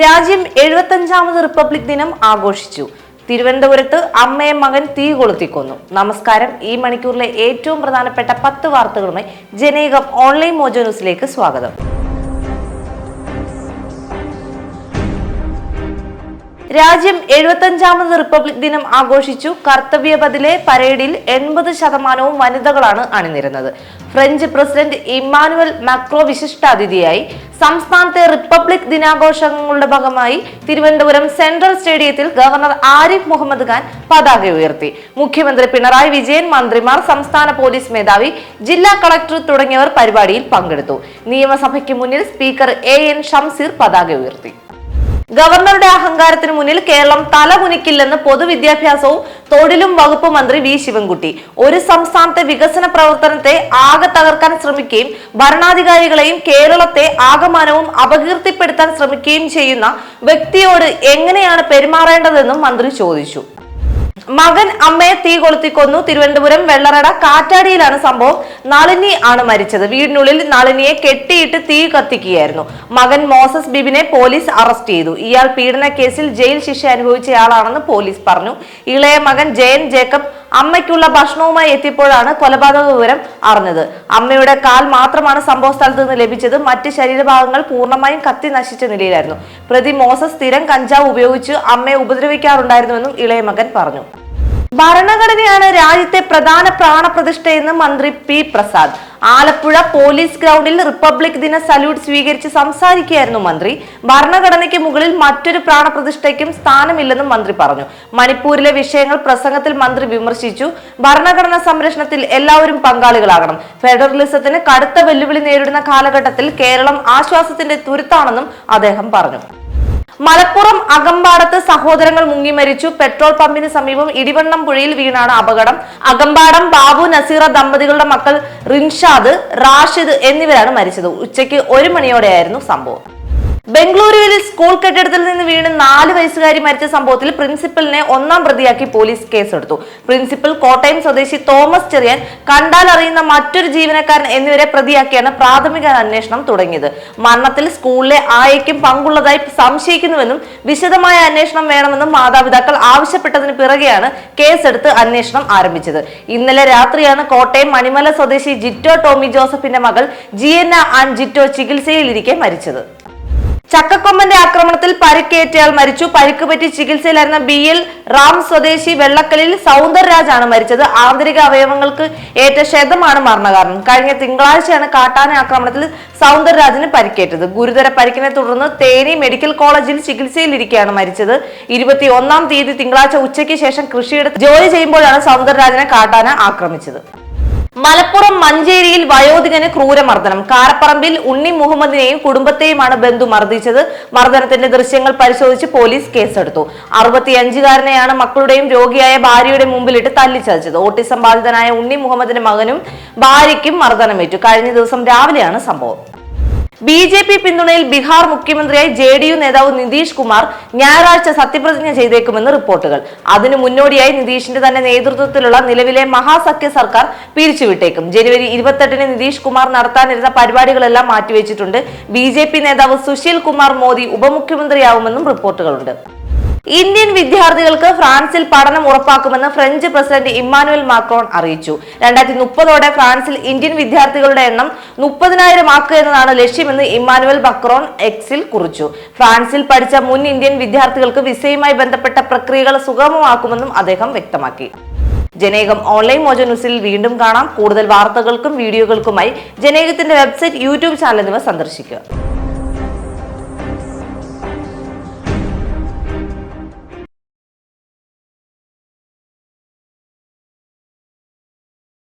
രാജ്യം എഴുപത്തഞ്ചാമത് റിപ്പബ്ലിക് ദിനം ആഘോഷിച്ചു. തിരുവനന്തപുരത്ത് അമ്മയെ മകൻ തീ കൊളുത്തിക്കൊന്നു. നമസ്കാരം. ഈ മണിക്കൂറിലെ ഏറ്റവും പ്രധാനപ്പെട്ട പത്ത് വാർത്തകളുമായി ജനേകം ഓൺലൈൻ മോജോ ന്യൂസിലേക്ക് സ്വാഗതം. രാജ്യം എഴുപത്തഞ്ചാമത് റിപ്പബ്ലിക് ദിനം ആഘോഷിച്ചു. കർത്തവ്യപഥിലെ പരേഡിൽ എൺപത് ശതമാനവും വനിതകളാണ് അണിനിരുന്നത്. ഫ്രഞ്ച് പ്രസിഡന്റ് ഇമ്മാനുവൽ മാക്രോ വിശിഷ്ടാതിഥിയായി സംസ്ഥാനത്തെ റിപ്പബ്ലിക് ദിനാഘോഷങ്ങളുടെ ഭാഗമായി തിരുവനന്തപുരം സെൻട്രൽ സ്റ്റേഡിയത്തിൽ ഗവർണർ ആരിഫ് മുഹമ്മദ് ഖാൻ പതാക ഉയർത്തി. മുഖ്യമന്ത്രി പിണറായി വിജയൻ മന്ത്രിമാർ സംസ്ഥാന പോലീസ് മേധാവി ജില്ലാ കളക്ടർ തുടങ്ങിയവർ പരിപാടിയിൽ പങ്കെടുത്തു. നിയമസഭയ്ക്ക് മുന്നിൽ സ്പീക്കർ എ എൻ ഷംസീർ പതാക ഉയർത്തി. ഗവർണറുടെ അഹങ്കാരത്തിന് മുന്നിൽ കേരളം തലകുനിക്കില്ലെന്ന് പൊതുവിദ്യാഭ്യാസവും തൊഴിലും വകുപ്പ് മന്ത്രി വി ശിവൻകുട്ടി. ഒരു സംസ്ഥാനത്തെ വികസന പ്രവർത്തനത്തെ ആകെ തകർക്കാൻ ശ്രമിക്കുകയും ഭരണാധികാരികളെയും കേരളത്തെ ആകമാനവും അപകീർത്തിപ്പെടുത്താൻ ശ്രമിക്കുകയും ചെയ്യുന്ന വ്യക്തിയോട് എങ്ങനെയാണ് പെരുമാറേണ്ടതെന്നും മന്ത്രി ചോദിച്ചു. മകൻ അമ്മയെ തീ കൊളുത്തിക്കൊന്നു തിരുവനന്തപുരം വെള്ളറട കാറ്റാടിയിലാണ് സംഭവം. നളിനി ആണ് മരിച്ചത്. വീടിനുള്ളിൽ നളിനിയെ കെട്ടിയിട്ട് തീ കത്തിക്കുകയായിരുന്നു. മകൻ മോസസ് ബിബിനെ പോലീസ് അറസ്റ്റ് ചെയ്തു. ഇയാൾ പീഡന കേസിൽ ജയിൽ ശിക്ഷ അനുഭവിച്ചയാളാണെന്ന് പോലീസ് പറഞ്ഞു. ഇളയ മകൻ ജയൻ ജേക്കബ് അമ്മയ്ക്കുള്ള ഭക്ഷണവുമായി എത്തിയപ്പോഴാണ് കൊലപാതക വിവരം അറിഞ്ഞത്. അമ്മയുടെ കാൽ മാത്രമാണ് സംഭവ സ്ഥലത്ത് നിന്ന് ലഭിച്ചത്. മറ്റ് ശരീരഭാഗങ്ങൾ പൂർണമായും കത്തി നശിച്ച നിലയിലായിരുന്നു. പ്രതി മോസസ് സ്ഥിരം കഞ്ചാവ് ഉപയോഗിച്ച് അമ്മയെ ഉപദ്രവിക്കാറുണ്ടായിരുന്നുവെന്നും ഇളയ മകൻ പറഞ്ഞു. ഭരണഘടനയാണ് രാജ്യത്തെ പ്രധാന പ്രാണപ്രതിഷ്ഠയെന്ന് മന്ത്രി പി പ്രസാദ്. ആലപ്പുഴ പോലീസ് ഗ്രൗണ്ടിൽ റിപ്പബ്ലിക് ദിന സല്യൂട്ട് സ്വീകരിച്ച് സംസാരിക്കുകയായിരുന്നു മന്ത്രി. ഭരണഘടനയ്ക്ക് മുകളിൽ മറ്റൊരു പ്രാണപ്രതിഷ്ഠയ്ക്കും സ്ഥാനമില്ലെന്നും മന്ത്രി പറഞ്ഞു. മണിപ്പൂരിലെ വിഷയങ്ങൾ പ്രസംഗത്തിൽ മന്ത്രി വിമർശിച്ചു. ഭരണഘടനാ സംരക്ഷണത്തിൽ എല്ലാവരും പങ്കാളികളാകണം. ഫെഡറലിസത്തിന് കടുത്ത വെല്ലുവിളി നേരിടുന്ന കാലഘട്ടത്തിൽ കേരളം ആശ്വാസത്തിന്റെ തുരുത്താണെന്നും അദ്ദേഹം പറഞ്ഞു. മലപ്പുറം അകമ്പാടത്ത് സഹോദരങ്ങൾ മുങ്ങി മരിച്ചു. പെട്രോൾ പമ്പിന് സമീപം ഇടിവണ്ണം പുഴയിൽ വീണാണ് അപകടം. അകമ്പാടം ബാബു നസീറ ദമ്പതികളുടെ മക്കൾ റിൻഷാദ് റാഷിദ് എന്നിവരാണ് മരിച്ചത്. ഉച്ചയ്ക്ക് ഒരു മണിയോടെയായിരുന്നു സംഭവം. ബംഗളൂരുവിൽ സ്കൂൾ കെട്ടിടത്തിൽ നിന്ന് വീണ് നാല് വയസ്സുകാരി മരിച്ച സംഭവത്തിൽ പ്രിൻസിപ്പലിനെ ഒന്നാം പ്രതിയാക്കി പോലീസ് കേസെടുത്തു. പ്രിൻസിപ്പൽ കോട്ടയം സ്വദേശി തോമസ് ചെറിയാൻ കണ്ടാൽ അറിയുന്ന മറ്റൊരു ജീവനക്കാരൻ എന്നിവരെ പ്രതിയാക്കിയാണ് പ്രാഥമിക അന്വേഷണം തുടങ്ങിയത്. മരണത്തിൽ സ്കൂളിലെ ആയയ്ക്കും പങ്കുള്ളതായി സംശയിക്കുന്നുവെന്നും വിശദമായ അന്വേഷണം വേണമെന്നും മാതാപിതാക്കൾ ആവശ്യപ്പെട്ടതിന് പിറകെയാണ് കേസെടുത്ത് അന്വേഷണം ആരംഭിച്ചത്. ഇന്നലെ രാത്രിയാണ് കോട്ടയം മണിമല സ്വദേശി ജിറ്റോ ടോമി ജോസഫിന്റെ മകൾ ജിയന്ന ആൻഡ് ജിറ്റോ ചികിത്സയിലിരിക്കെ മരിച്ചത്. ചക്കക്കൊമ്പന്റെ ആക്രമണത്തിൽ പരിക്കേറ്റയാൾ മരിച്ചു. പരിക്ക് പറ്റി ചികിത്സയിലായിരുന്ന ബി എൽ റാം സ്വദേശി വെള്ളക്കലിൽ സൗന്ദർരാജാണ് മരിച്ചത്. ആന്തരിക അവയവങ്ങൾക്ക് ഏറ്റ ക്ഷതമാണ് മരണകാരണം. കഴിഞ്ഞ തിങ്കളാഴ്ചയാണ് കാട്ടാന ആക്രമണത്തിൽ സൗന്ദർരാജിന് പരിക്കേറ്റത്. ഗുരുതര പരിക്കിനെ തുടർന്ന് തേനി മെഡിക്കൽ കോളേജിൽ ചികിത്സയിലിരിക്കെയാണ് മരിച്ചത്. ഇരുപത്തി ഒന്നാം തീയതി തിങ്കളാഴ്ച ഉച്ചയ്ക്ക് ശേഷം കൃഷിയിടത്ത് ജോലി ചെയ്യുമ്പോഴാണ് സൗന്ദർരാജനെ കാട്ടാന ആക്രമിച്ചത്. മലപ്പുറം മഞ്ചേരിയിൽ വയോധികന് ക്രൂരമർദ്ദനം. കാരപ്പറമ്പിൽ ഉണ്ണി മുഹമ്മദിനെയും കുടുംബത്തെയുമാണ് ബന്ധു മർദ്ദിച്ചത്. മർദ്ദനത്തിന്റെ ദൃശ്യങ്ങൾ പരിശോധിച്ച് പോലീസ് കേസെടുത്തു. അറുപത്തിയഞ്ചുകാരനെയാണ് മക്കളുടെയും രോഗിയായ ഭാര്യയുടെ മുമ്പിലിട്ട് തല്ലിച്ചതച്ചത്. ഓട്ടിസം ബാധിതനായ ഉണ്ണി മുഹമ്മദിന്റെ മകനും ഭാര്യയ്ക്കും മർദ്ദനമേറ്റു. കഴിഞ്ഞ ദിവസം രാവിലെയാണ് സംഭവം. ബി ജെ പി പിന്തുണയിൽ ബീഹാർ മുഖ്യമന്ത്രിയായി ജെ ഡി യു നേതാവ് നിതീഷ് കുമാർ ഞായറാഴ്ച സത്യപ്രതിജ്ഞ ചെയ്തേക്കുമെന്ന് റിപ്പോർട്ടുകൾ. അതിനു മുന്നോടിയായി നിതീഷിന്റെ തന്നെ നേതൃത്വത്തിലുള്ള നിലവിലെ മഹാസഖ്യ സർക്കാർ പിരിച്ചുവിട്ടേക്കും. ജനുവരി ഇരുപത്തെട്ടിന് നിതീഷ് കുമാർ നടത്താനിരുന്ന പരിപാടികളെല്ലാം മാറ്റിവെച്ചിട്ടുണ്ട്. ബി നേതാവ് സുശീൽ കുമാർ മോദി ഉപമുഖ്യമന്ത്രിയാവുമെന്നും റിപ്പോർട്ടുകളുണ്ട്. ഇന്ത്യൻ വിദ്യാർത്ഥികൾക്ക് ഫ്രാൻസിൽ പഠനം ഉറപ്പാക്കുമെന്ന് ഫ്രഞ്ച് പ്രസിഡന്റ് ഇമ്മാനുവൽ മാക്രോൺ അറിയിച്ചു. രണ്ടായിരത്തി മുപ്പതോടെ ഫ്രാൻസിൽ ഇന്ത്യൻ വിദ്യാർത്ഥികളുടെ എണ്ണം മുപ്പതിനായിരം ആക്കുക എന്നതാണ് ലക്ഷ്യമെന്ന് ഇമ്മാനുവൽ മക്രോൺ എക്സിൽ കുറിച്ചു. ഫ്രാൻസിൽ പഠിച്ച മുൻ ഇന്ത്യൻ വിദ്യാർത്ഥികൾക്ക് വിസയുമായി ബന്ധപ്പെട്ട പ്രക്രിയകൾ സുഗമമാക്കുമെന്നും അദ്ദേഹം വ്യക്തമാക്കി. ജനേകം ഓൺലൈൻ മോജോ ന്യൂസിൽ വീണ്ടും കാണാം. കൂടുതൽ വാർത്തകൾക്കും വീഡിയോകൾക്കുമായി ജനേകത്തിന്റെ വെബ്സൈറ്റ് യൂട്യൂബ് ചാനൽ എന്നിവ സന്ദർശിക്കുക.